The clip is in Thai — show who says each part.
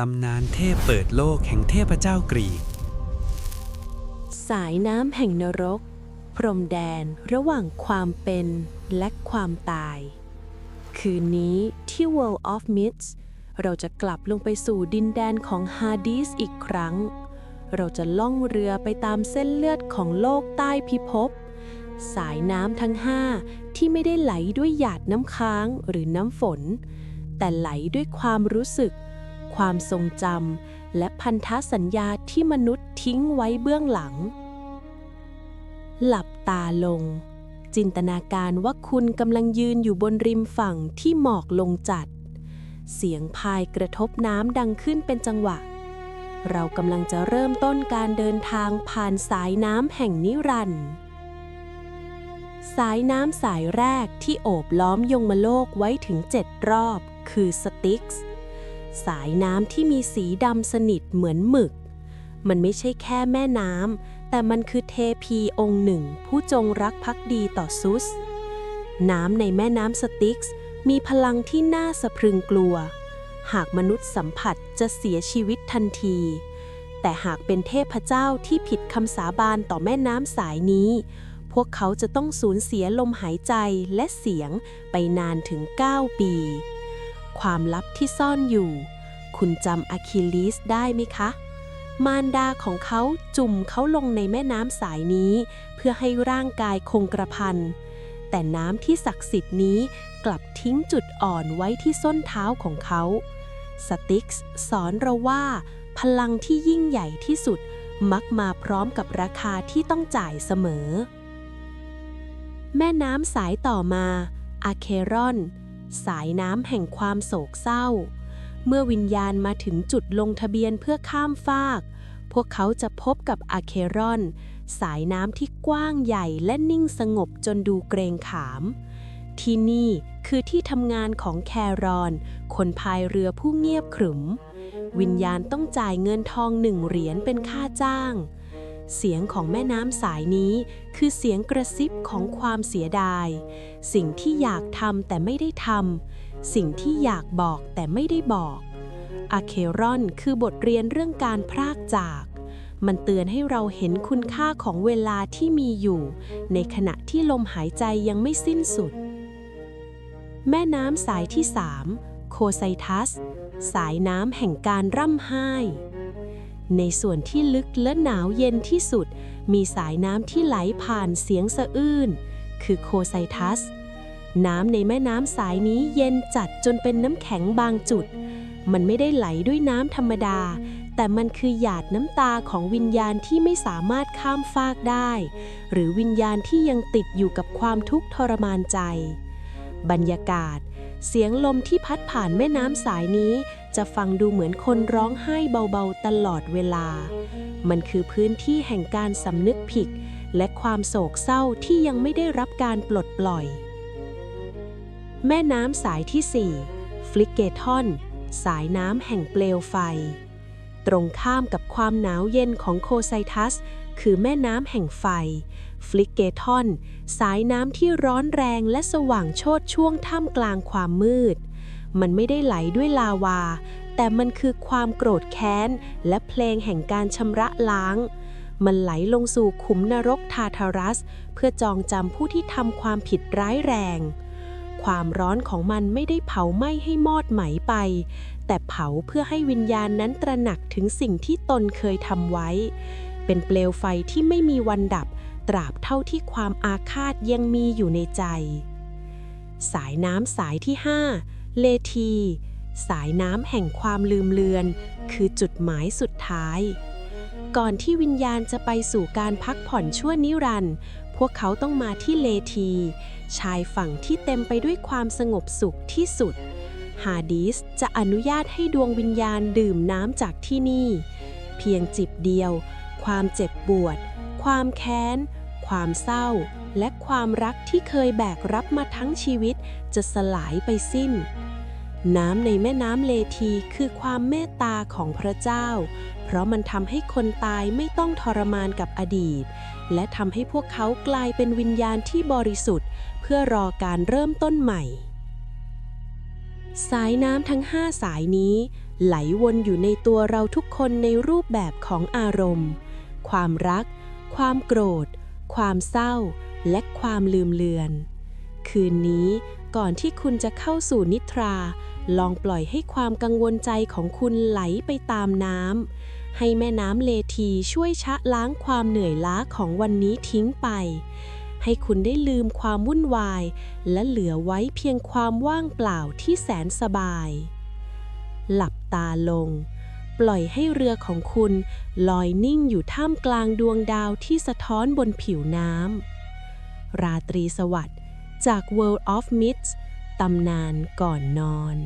Speaker 1: ตำนานเทพเปิดโลกแห่งเทพเจ้ากรีก
Speaker 2: สายน้ำแห่งนรก พรมแดนระหว่างความเป็นและความตาย คืนนี้ที่ World of Myths เราจะกลับลงไปสู่ดินแดนของฮาดิสอีกครั้ง เราจะล่องเรือไปตามเส้นเลือดของโลกใต้พิภพ สายน้ำทั้งห้าที่ไม่ได้ไหลด้วยหยาดน้ำค้างหรือน้ำฝน แต่ไหลด้วยความรู้สึก ความทรงจำและพันธสัญญาที่มนุษย์ทิ้งไว้เบื้องหลัง หลับตาลง จินตนาการว่าคุณกำลังยืนอยู่บนริมฝั่งที่หมอกลงจัด เสียงพายกระทบน้ำดังขึ้นเป็นจังหวะ เรากำลังจะเริ่มต้นการเดินทางผ่านสายน้ำแห่งนิรันดร์สายน้ำสายแรกที่โอบล้อมยงมโลกไว้ถึงเจ็ดรอบ คือสติกส์ สายน้ำที่มีสีดำสนิทเหมือนหมึก มันไม่ใช่แค่แม่น้ำ แต่มันคือเทพีองค์หนึ่ง ผู้จงรักภักดีต่อซุส น้ำในแม่น้ำสติกส์มีพลังที่น่าสะพรึงกลัว หากมนุษย์สัมผัสจะเสียชีวิตทันที แต่หากเป็นเทพเจ้าที่ผิดคำสาบานต่อแม่น้ำสายนี้ พวกเขาจะต้องสูญเสียลมหายใจและเสียงไปนานถึง 9 ปี ความลับที่ซ่อนอยู่ คุณจำอะคิลิสได้ไหมคะ มารดาของเขาจุ่มเขาลงในแม่น้ำสายนี้ เพื่อให้ร่างกายคงกระพัน แต่น้ำที่ศักดิ์สิทธิ์นี้กลับทิ้งจุดอ่อนไว้ที่ส้นเท้าของเขา สติกส์สอนเราว่า พลังที่ยิ่งใหญ่ที่สุดมักมาพร้อมกับราคาที่ต้องจ่ายเสมอ แม่น้ำสายต่อมาอาเครอน สายน้ำแห่งความโศกเศร้า เมื่อวิญญาณมาถึงจุดลงทะเบียนเพื่อข้ามฟาก พวกเขาจะพบกับอาเครอน สายน้ำที่กว้างใหญ่และนิ่งสงบจนดูเกรงขาม ที่นี่คือที่ทำงานของแครอน คนพายเรือผู้เงียบขรึม วิญญาณต้องจ่ายเงินทองหนึ่งเหรียญเป็นค่าจ้าง เสียงของแม่น้ำสายนี้ คือเสียงกระซิบของความเสียดาย สิ่งที่อยากทำแต่ไม่ได้ทำสิ่งที่อยากบอกแต่ไม่ได้บอกอาเครอนคือบทเรียนเรื่องการพรากจาก มันเตือนให้เราเห็นคุณค่าของเวลาที่มีอยู่ ในขณะที่ลมหายใจยังไม่สิ้นสุด แม่น้ำสายที่3โคไซทัส สายน้ำแห่งการร่ำไห้ ในส่วนที่ลึกและหนาวเย็นที่สุด มีสายน้ำที่ไหลผ่านเสียงสะอื้น คือโคไซทัส น้ำในแม่น้ำสายนี้เย็นจัดจนเป็นน้ำแข็งบางจุด มันไม่ได้ไหลด้วยน้ำธรรมดา แต่มันคือหยาดน้ำตาของวิญญาณที่ไม่สามารถข้ามฟากได้ หรือวิญญาณที่ยังติดอยู่กับความทุกข์ทรมานใจ บรรยากาศ เสียงลมที่พัดผ่านแม่น้ำสายนี้ จะฟังดูเหมือนคนร้องไห้เบาๆตลอดเวลา มันคือพื้นที่แห่งการสำนึกผิด และความโศกเศร้าที่ยังไม่ได้รับการปลดปล่อย แม่น้ำสายที่ 4 ฟลิกเกทอน สายน้ำแห่งเปลวไฟ ตรงข้ามกับความหนาวเย็นของโคไซทัส คือแม่น้ำแห่งไฟ ฟลิกเกทอน สายน้ำที่ร้อนแรงและสว่างโชดช่วงท่ามกลางความมืด มันไม่ได้ไหลด้วยลาวา แต่มันคือความโกรธแค้น และเพลงแห่งการชำระล้าง มันไหลลงสู่ขุมนรกทาทารัส เพื่อจองจำผู้ที่ทำความผิดร้ายแรง ความร้อนของมันไม่ได้เผาไหม้ให้มอดไหมไป แต่เผาเพื่อให้วิญญาณนั้นตระหนักถึงสิ่งที่ตนเคยทำไว้ เป็นเปลวไฟที่ไม่มีวันดับ ตราบเท่าที่ความอาฆาตยังมีอยู่ในใจสายน้ำสายที่ 5 เลที สายน้ำแห่งความลืมเลือน คือจุดหมายสุดท้าย ก่อนที่วิญญาณจะไปสู่การพักผ่อนชั่วนิรันดร์พวกเขาต้องมาที่เลที ชายฝั่งที่เต็มไปด้วยความสงบสุขที่สุด ฮาดิสจะอนุญาตให้ดวงวิญญาณดื่มน้ำจากที่นี่ เพียงจิบเดียว ความเจ็บปวด ความแค้น ความเศร้า และความรักที่เคยแบกรับมาทั้งชีวิตจะสลายไปสิ้น น้ำในแม่น้ำเลทีคือความเมตตาของพระเจ้า เพราะมันทำให้คนตายไม่ต้องทรมานกับอดีต และทำให้พวกเขากลายเป็นวิญญาณที่บริสุทธิ์ เพื่อรอการเริ่มต้นใหม่ สายน้ำทั้งห้าสายนี้ ไหลวนอยู่ในตัวเราทุกคนในรูปแบบของอารมณ์ ความรัก ความโกรธ ความเศร้า และความลืมเลือน คืนนี้ก่อนที่คุณจะเข้าสู่นิทรา ลองปล่อยให้ความกังวลใจของคุณไหลไปตามน้ำ ให้แม่น้ำเลทีช่วยชะล้างความเหนื่อยล้าของวันนี้ทิ้งไป ให้คุณได้ลืมความวุ่นวาย และเหลือไว้เพียงความว่างเปล่าที่แสนสบาย หลับตาลง ปล่อยให้เรือของคุณลอยนิ่งอยู่ท่ามกลางดวงดาวที่สะท้อนบนผิวน้ำ ราตรีสวัสดิ์จาก World of Myths ตำนานก่อนนอน